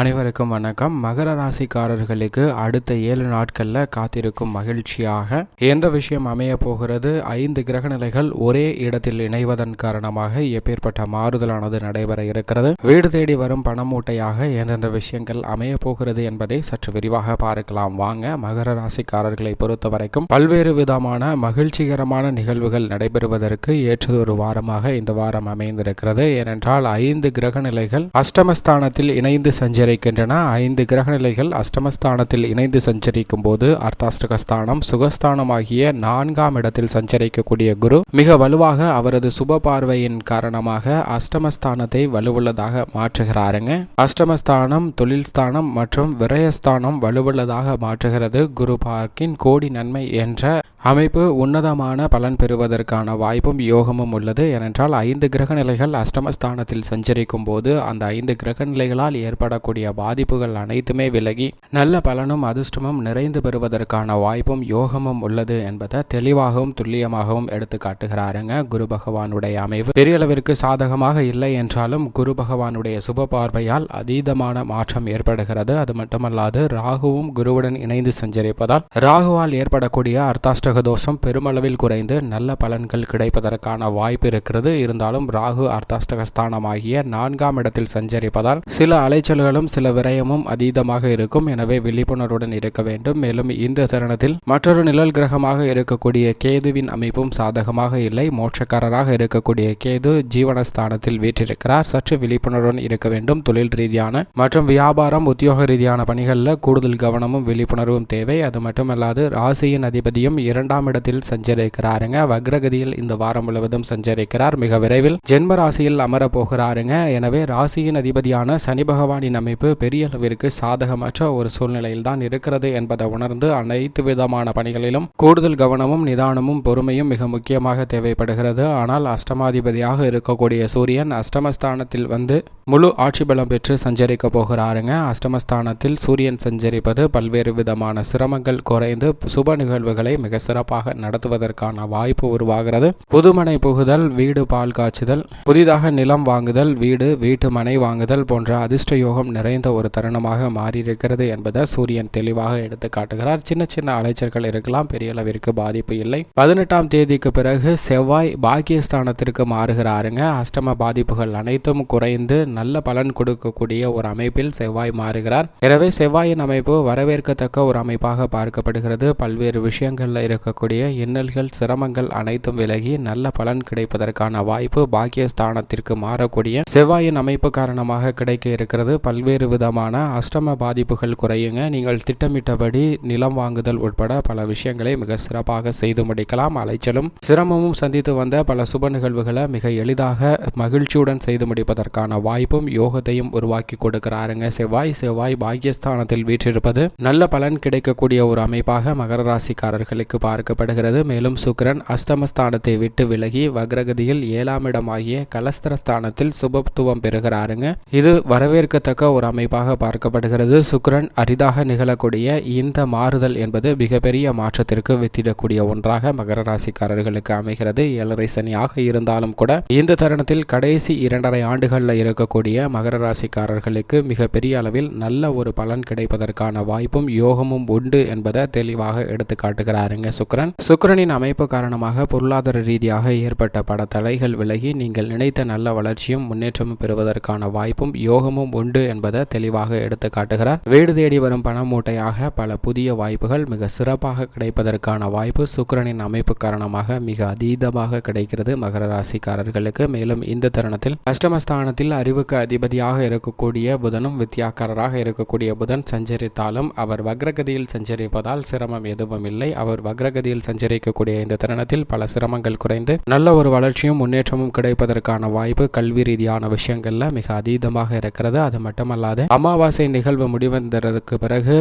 அனைவருக்கும் வணக்கம். மகர ராசிக்காரர்களுக்கு அடுத்த ஏழு நாட்களில் காத்திருக்கும் மகிழ்ச்சியாக எந்த விஷயம் அமைய போகிறது? ஐந்து கிரக நிலைகள் ஒரே இடத்தில் இணைவதன் காரணமாக எப்பேற்பட்ட மாறுதலானது நடைபெற இருக்கிறது. வீடு தேடி வரும் பணமூட்டையாக எந்தெந்த விஷயங்கள் அமைய போகிறது என்பதை சற்று விரிவாக பார்க்கலாம். வாங்க மகர ராசிக்காரர்களை பொறுத்த வரைக்கும் பல்வேறு விதமான மகிழ்ச்சிகரமான நிகழ்வுகள் நடைபெறுவதற்கு ஏற்றதொரு வாரமாக இந்த வாரம் அமைந்திருக்கிறது. ஏனென்றால் ஐந்து கிரக நிலைகள் அஷ்டமஸ்தானத்தில் இணைந்து சஞ்சரி சஞ்சரிக்கின்றன ஐந்து கிரகநிலைகள் அஷ்டமஸ்தானத்தில் இணைந்து சஞ்சரிக்கும் போது அர்த்தாஷ்டகஸ்தானம் சுகஸ்தானம் ஆகிய நான்காம் இடத்தில் சஞ்சரிக்கக்கூடிய குரு மிக வலுவாக அவரது சுப பார்வையின் காரணமாக அஷ்டமஸ்தானத்தை வலுவுள்ளதாக மாற்றுகிறாருங்க. அஷ்டமஸ்தானம் தொழில் ஸ்தானம் மற்றும் விரயஸ்தானம் வலுவுள்ளதாக மாற்றுகிறது குரு பார்க்கின் கோடி நன்மை என்ற அமைப்பு உன்னதமான பலன் பெறுவதற்கான வாய்ப்பும் யோகமும் உள்ளது. ஏனென்றால் ஐந்து கிரக நிலைகள் அஷ்டமஸ்தானத்தில் சஞ்சரிக்கும் போது அந்த ஐந்து கிரக நிலைகளால் ஏற்படக்கூடிய பாதிப்புகள் அனைத்துமே விலகி நல்ல பலனும் அதிர்ஷ்டமும் நிறைந்து பெறுவதற்கான வாய்ப்பும் யோகமும் உள்ளது என்பதை தெளிவாகவும் துல்லியமாகவும் எடுத்து காட்டுகிறாருங்க குரு பகவானுடைய அமைவு. பெரிய அளவிற்கு சாதகமாக இல்லை என்றாலும் குரு பகவானுடைய சுப பார்வையால் அதீதமான மாற்றம் ஏற்படுகிறது. அது மட்டுமல்லாது ராகுவும் குருவுடன் இணைந்து சஞ்சரிப்பதால் ராகுவால் ஏற்படக்கூடிய அர்த்தாஷ்ட கிரக தோஷம் பெருமளவில் குறைந்து நல்ல பலன்கள் கிடைப்பதற்கான வாய்ப்பு இருக்கிறது. இருந்தாலும் ராகு அர்த்தாஷ்டகஸ்தானமாகிய நான்காம் இடத்தில் சஞ்சரிப்பதால் சில அலைச்சல்களும் சில விரயமும் அதீதமாக இருக்கும். எனவே விழிப்புணர்வுடன் இருக்க வேண்டும். மேலும் இந்த தருணத்தில் மற்றொரு நிழல் கிரகமாக இருக்கக்கூடிய கேதுவின் அமைப்பும் சாதகமாக இல்லை. மோட்சக்காரராக இருக்கக்கூடிய கேது ஜீவனஸ்தானத்தில் வீற்றிருக்கிறார். சற்று விழிப்புணர்வுடன் இருக்க வேண்டும். தொழில் ரீதியான மற்றும் வியாபாரம் உத்தியோக ரீதியான பணிகளில் கூடுதல் கவனமும் விழிப்புணர்வும் தேவை. அது மட்டுமல்லாது ராசியின் அதிபதியும் இரண்டு இரண்டாம் இடத்தில் சஞ்சரிக்கிறாருங்க. வக்ரகதியில் இந்த வாரம் முழுவதும் சஞ்சரிக்கிறார். மிக விரைவில் ஜென்ம ராசியில் அமர போகிறாருங்க எனவே ராசியின் அதிபதியான சனி பகவானின் அமைப்பு பெரிய அளவிற்கு சாதகமற்ற ஒரு சூழ்நிலையில் தான் இருக்கிறது என்பதை உணர்ந்து அனைத்து விதமான பணிகளிலும் கூடுதல் கவனமும் நிதானமும் பொறுமையும் மிக முக்கியமாக தேவைப்படுகிறது. ஆனால் அஷ்டமாதிபதியாக இருக்கக்கூடிய சூரியன் அஷ்டமஸ்தானத்தில் வந்து முழு ஆட்சி பலம் பெற்று சஞ்சரிக்க போகிறாருங்க. அஷ்டமஸ்தானத்தில் சூரியன் சஞ்சரிப்பது பல்வேறு விதமான சிரமங்கள் குறைந்து சுப நிகழ்வுகளை மிக சிறப்பாக நடத்துவதற்கான வாய்ப்பு உருவாகிறது. புதுமனை புகுதல் வீடு பால் காய்ச்சுதல் புதிதாக நிலம் வாங்குதல் வீடு வீட்டு மனை வாங்குதல் போன்ற அதிர்ஷ்ட யோகம் நிறைந்த ஒரு தருணமாக மாறியிருக்கிறது என்பதை சூரியன் தெளிவாக எடுத்து காட்டுகிறார். சின்ன சின்ன அலைச்சல்கள் இருக்கலாம் பெரிய அளவிற்கு பாதிப்பு இல்லை. பதினெட்டாம் தேதிக்கு பிறகு செவ்வாய் பாக்கியஸ்தானத்திற்கு மாறுகிறாருங்க. அஷ்டம பாதிப்புகள் அனைத்தும் குறைந்து நல்ல பலன் கொடுக்கக்கூடிய ஒரு அமைப்பில் செவ்வாய் மாறுகிறார். எனவே செவ்வாயின் அமைப்பு வரவேற்கத்தக்க ஒரு அமைப்பாக பார்க்கப்படுகிறது. பல்வேறு விஷயங்கள்ல இருக்கக்கூடிய இன்னல்கள் சிரமங்கள் அனைத்தும் விலகி நல்ல பலன் கிடைப்பதற்கான வாய்ப்பு பாக்கியஸ்தானத்திற்கு மாறக்கூடிய செவ்வாயின் அமைப்பு காரணமாக கிடைக்க இருக்கிறது. பல்வேறு விதமான அஷ்டம பாதிப்புகள் குறையுங்க. நீங்கள் திட்டமிட்டபடி நிலம் வாங்குதல் உட்பட பல விஷயங்களை மிக சிறப்பாக செய்து முடிக்கலாம். அலைச்சலும் சிரமமும் சந்தித்து வந்த பல சுப நிகழ்வுகளை மிக எளிதாக மகிழ்ச்சியுடன் செய்து முடிப்பதற்கான வாய்ப்பு வாய்ப்பும் யோகத்தையும் உருவாக்கி கொடுக்கிறாருங்க. செவ்வாய் செவ்வாய் பாக்கியஸ்தானத்தில் வீற்றிருப்பது நல்ல பலன் கிடைக்கக்கூடிய ஒரு அமைப்பாக மகர ராசிக்காரர்களுக்கு பார்க்கப்படுகிறது. மேலும் சுக்கரன் அஸ்தமஸ்தானத்தை விட்டு விலகி வக்ரகதியில் ஏழாம் இடமாகிய கலஸ்திரஸ்தானத்தில் சுபத்துவம் பெறுகிறாருங்க. இது வரவேற்கத்தக்க ஒரு அமைப்பாக பார்க்கப்படுகிறது. சுக்கரன் அரிதாக நிகழக்கூடிய இந்த மாறுதல் என்பது மிகப்பெரிய மாற்றத்திற்கு வித்திடக்கூடிய ஒன்றாக மகர ராசிக்காரர்களுக்கு அமைகிறது. ஏழரை சனியாக இருந்தாலும் கூட இந்த தருணத்தில் கடைசி இரண்டரை ஆண்டுகளில் இருக்கக்கூடிய மகர ராசிக்காரர்களுக்கு மிகப்பெரிய அளவில் நல்ல ஒரு பலன் கிடைப்பதற்கான வாய்ப்பும் யோகமும் உண்டு என்பதை தெளிவாக எடுத்து காட்டுகிறாருங்க சுக்கரன். சுக்கரனின் அமைப்பு காரணமாக பொருளாதார ரீதியாக ஏற்பட்ட பட தடைகள் விலகி நீங்கள் நினைத்த நல்ல வளர்ச்சியும் முன்னேற்றமும் பெறுவதற்கான வாய்ப்பும் யோகமும் உண்டு என்பதை தெளிவாக எடுத்து காட்டுகிறார். வீடு தேடி வரும் பண மூட்டையாக பல புதிய வாய்ப்புகள் மிக சிறப்பாக கிடைப்பதற்கான வாய்ப்பு சுக்கரனின் அமைப்பு காரணமாக மிக அதீதமாக கிடைக்கிறது மகர ராசிக்காரர்களுக்கு. மேலும் இந்த தருணத்தில் அஷ்டமஸ்தானத்தில் அறிவு அறிவுக்கு அதிபதியாக இருக்கக்கூடிய புதனும் வித்தியாக்காரராக இருக்கக்கூடிய புதன் சஞ்சரித்தாலும் அவர் வக்ரகதியில் சஞ்சரிப்பதால் சிரமம் எதுவும் இல்லை. அவர் வக்ரகதியில் சஞ்சரிக்கக்கூடிய இந்த தருணத்தில் பல சிரமங்கள் குறைந்து நல்ல ஒரு வளர்ச்சியும் முன்னேற்றமும் கிடைப்பதற்கான வாய்ப்பு கல்வி ரீதியான விஷயங்கள்ல மிக அதீதமாக இருக்கிறது. அது மட்டுமல்லாது அமாவாசை நிகழ்வு முடிவந்ததற்கு பிறகு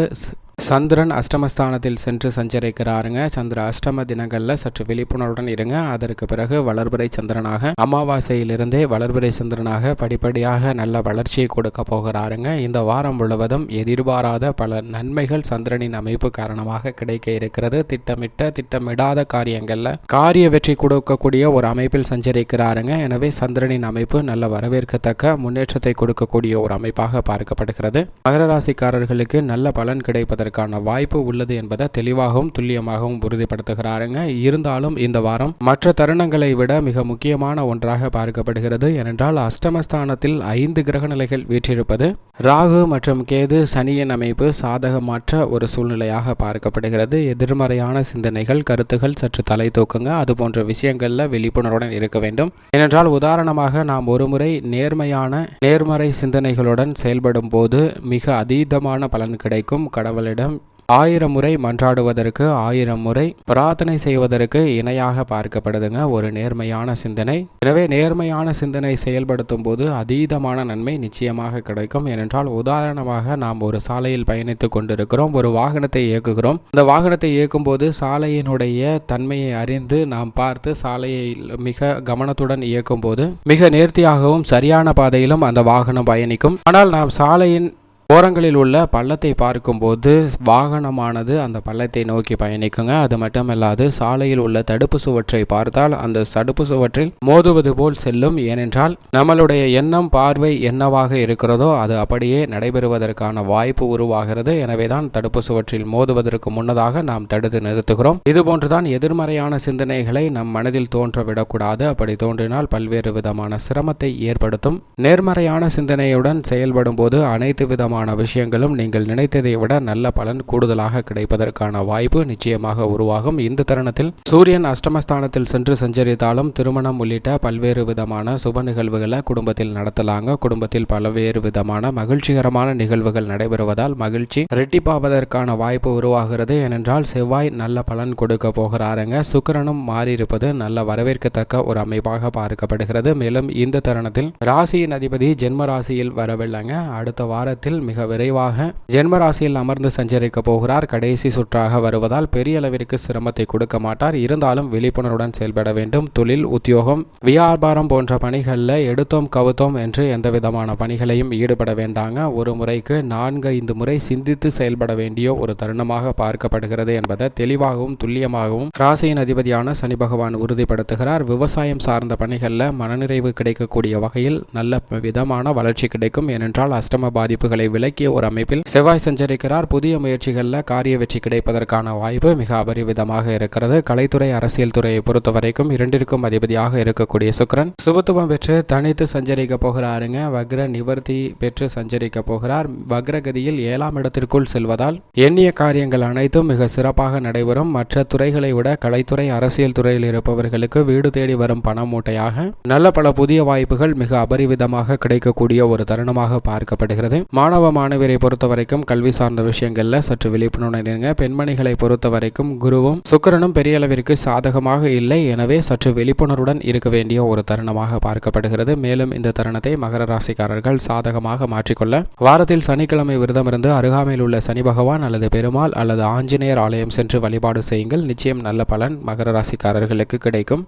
சந்திரன் அஷ்டமஸ்தானத்தில் சென்று சஞ்சரிக்கிறாருங்க. சந்திர அஷ்டம தினங்களில் சற்று விழிப்புணர்வுடன் இருங்க. அதற்கு பிறகு வளர்பிறை சந்திரனாக அமாவாசையிலிருந்தே வளர்பிறை சந்திரனாக படிப்படியாக நல்ல வளர்ச்சியை கொடுக்க போகிறாருங்க. இந்த வாரம் முழுவதும் எதிர்பாராத பல நன்மைகள் சந்திரனின் அமைப்பு காரணமாக கிடைக்க இருக்கிறது. திட்டமிட்ட திட்டமிடாத காரியங்களில் காரிய வெற்றி கொடுக்கக்கூடிய ஒரு அமைப்பில் சஞ்சரிக்கிறாருங்க. எனவே சந்திரனின் அமைப்பு நல்ல வரவேற்கத்தக்க முன்னேற்றத்தை கொடுக்கக்கூடிய ஒரு அமைப்பாக பார்க்கப்படுகிறது. மகர ராசிக்காரர்களுக்கு நல்ல பலன் கிடைப்பதற்கான வாய்ப்பு உள்ளது என்பதை தெளிவாகவும் துல்லியமாகவும் உறுதிப்படுத்துகிறாருங்க. இருந்தாலும் இந்த வாரம் மற்ற தருணங்களை விட மிக முக்கியமான ஒன்றாக பார்க்கப்படுகிறது. ஏனென்றால் அஷ்டமஸ்தானத்தில் ஐந்து கிரக நிலைகள் வீற்றிருப்பது ராகு மற்றும் கேது சனியின் அமைப்பு சாதகமற்ற ஒரு சூழ்நிலையாக பார்க்கப்படுகிறது. எதிர்மறையான சிந்தனைகள் கருத்துகள் சற்று தலை தூக்குங்க. அது போன்ற விஷயங்களில் விழிப்புணர்வுடன் இருக்க வேண்டும். ஏனென்றால் உதாரணமாக நாம் ஒருமுறை நேர்மையான நேர்மறை சிந்தனைகளுடன் செயல்படும் போது மிக அதீதமான பலன் கிடைக்கும். கடவுளிடம் ஆயிரம் முறை மன்றாடுவதற்கு ஆயிரம் முறை பிரார்த்தனை செய்வதற்கு இணையாக பார்க்கப்படுதுங்க. ஒரு நேர்மையான சிந்தனை. எனவே நேர்மையான சிந்தனை செயல்படுத்தும் போது அதீதமான நன்மை நிச்சயமாக கிடைக்கும். ஏனென்றால் உதாரணமாக நாம் ஒரு சாலையில் பயணித்துக் கொண்டிருக்கிறோம். ஒரு வாகனத்தை இயக்குகிறோம். இந்த வாகனத்தை இயக்கும் போது சாலையினுடைய தன்மையை அறிந்து நாம் பார்த்து சாலையை மிக கவனத்துடன் இயக்கும் போது மிக நேர்த்தியாகவும் சரியான பாதையிலும் அந்த வாகனம் பயணிக்கும். ஆனால் நாம் சாலையின் ஓரங்களில் உள்ள பள்ளத்தை பார்க்கும்போது வாகனமானது அந்த பள்ளத்தை நோக்கி பயணிக்குங்க. அது மட்டுமல்லாது சாலையில் உள்ள தடுப்பு சுவற்றை பார்த்தால் அந்த தடுப்பு சுவற்றில் மோதுவது போல் செல்லும். ஏனென்றால் நம்மளுடைய எண்ணம் பார்வை என்னவாக இருக்கிறதோ அது அப்படியே நடைபெறுவதற்கான வாய்ப்பு உருவாகிறது. எனவேதான் தடுப்பு சுவற்றில் மோதுவதற்கு முன்னதாக நாம் தடுத்து நிறுத்துகிறோம். இதுபோன்றுதான் எதிர்மறையான சிந்தனைகளை நம் மனதில் தோன்ற விடக்கூடாது அப்படி தோன்றினால் பல்வேறு விதமான சிரமத்தை ஏற்படுத்தும். நேர்மறையான சிந்தனையுடன் செயல்படும் போது அனைத்து விதமான விஷயங்களும் நீங்கள் நினைத்ததை விட நல்ல பலன் கூடுதலாக கிடைப்பதற்கான வாய்ப்பு நிச்சயமாக உருவாகும். இந்த தருணத்தில் சூரியன் அஷ்டமஸ்தானத்தில் சென்று சஞ்சரித்தாலும் திருமணம் உள்ளிட்ட பல்வேறு விதமான சுப நிகழ்வுகளை குடும்பத்தில் நடத்தலாங்க. குடும்பத்தில் பல்வேறு விதமான மகிழ்ச்சிகரமான நிகழ்வுகள் நடைபெறுவதால் மகிழ்ச்சி ரெட்டிப்பாவதற்கான வாய்ப்பு உருவாகிறது. ஏனென்றால் செவ்வாய் நல்ல பலன் கொடுக்க போகிறாருங்க. சுக்கரனும் மாறியிருப்பது நல்ல வரவேற்கத்தக்க ஒரு அமைப்பாக பார்க்கப்படுகிறது. மேலும் இந்த தருணத்தில் ராசியின் அதிபதி ஜென்ம ராசியில் வரவில்லைங்க. அடுத்த வாரத்தில் மிக விரைவாக ஜென்ம ராசியில் அமர்ந்து சஞ்சரிக்க போகிறார். கடைசி சுற்றாக வருவதால் பெரிய அளவிற்கு சிரமத்தை கொடுக்க மாட்டார். இருந்தாலும் விழிப்புணர்வுடன் செயல்பட வேண்டும். தொழில் உத்தியோகம் வியாபாரம் போன்ற பணிகளில் எடுத்தோம் கவுத்தோம் என்று எந்த விதமான பணிகளையும் ஈடுபட வேண்டாங்க. ஒரு முறைக்கு நான்கு ஐந்து முறை சிந்தித்து செயல்பட வேண்டிய ஒரு தருணமாக பார்க்கப்படுகிறது என்பதை தெளிவாகவும் துல்லியமாகவும் ராசியின் அதிபதியான சனி பகவான் உறுதிப்படுத்துகிறார். விவசாயம் சார்ந்த பணிகளில் மனநிறைவு கிடைக்கக்கூடிய வகையில் நல்ல விதமான வளர்ச்சி கிடைக்கும். ஏனென்றால் அஷ்டம பாதிப்புகளை விலக்கிய ஒரு அமைப்பில் செவ்வாய் சஞ்சரிக்கிறார். புதிய முயற்சிகளில் காரிய வெற்றி கிடைப்பதற்கான வாய்ப்பு மிக அபரிவிதமாக இருக்கிறது. கலைத்துறை அரசியல் துறையை பொறுத்த வரைக்கும் இரண்டிற்கும் அதிபதியாக இருக்கக்கூடிய சுக்கரன் சுபத்துவம் பெற்று தனித்து சஞ்சரிக்க போகிறாருங்க. வக்ர நிவர்த்தி பெற்று சஞ்சரிக்க போகிறார். வக்ரகதியில் ஏழாம் இடத்திற்குள் செல்வதால் எண்ணிய காரியங்கள் அனைத்தும் மிக சிறப்பாக நடைபெறும். மற்ற துறைகளை விட கலைத்துறை அரசியல் துறையில் இருப்பவர்களுக்கு வீடு தேடி வரும் பண மூட்டையாக நல்ல பல புதிய வாய்ப்புகள் மிக அபரிவிதமாக கிடைக்கக்கூடிய ஒரு தருணமாக பார்க்கப்படுகிறது. மாணவ மாணவியரை பொறுத்த வரைக்கும் கல்வி சார்ந்த விஷயங்கள்ல சற்று விழிப்புணர்வு இருங்க பெண்மணிகளை பொறுத்த வரைக்கும் குருவும் சுக்கிரனும் பெரிய அளவிற்கு சாதகமாக இல்லை எனவே சற்று விழிப்புணர்வுடன் இருக்க வேண்டிய ஒரு தருணமாக பார்க்கப்படுகிறது. மேலும் இந்த தருணத்தை மகர ராசிக்காரர்கள் சாதகமாக மாற்றிக்கொள்ள வாரத்தில் சனிக்கிழமை விரதம் இருந்து அருகாமையில் உள்ள சனி பகவான் அல்லது பெருமாள் அல்லது ஆஞ்சநேயர் ஆலயம் சென்று வழிபாடு செய்யுங்கள். நிச்சயம் நல்ல பலன் மகர ராசிக்காரர்களுக்கு கிடைக்கும்.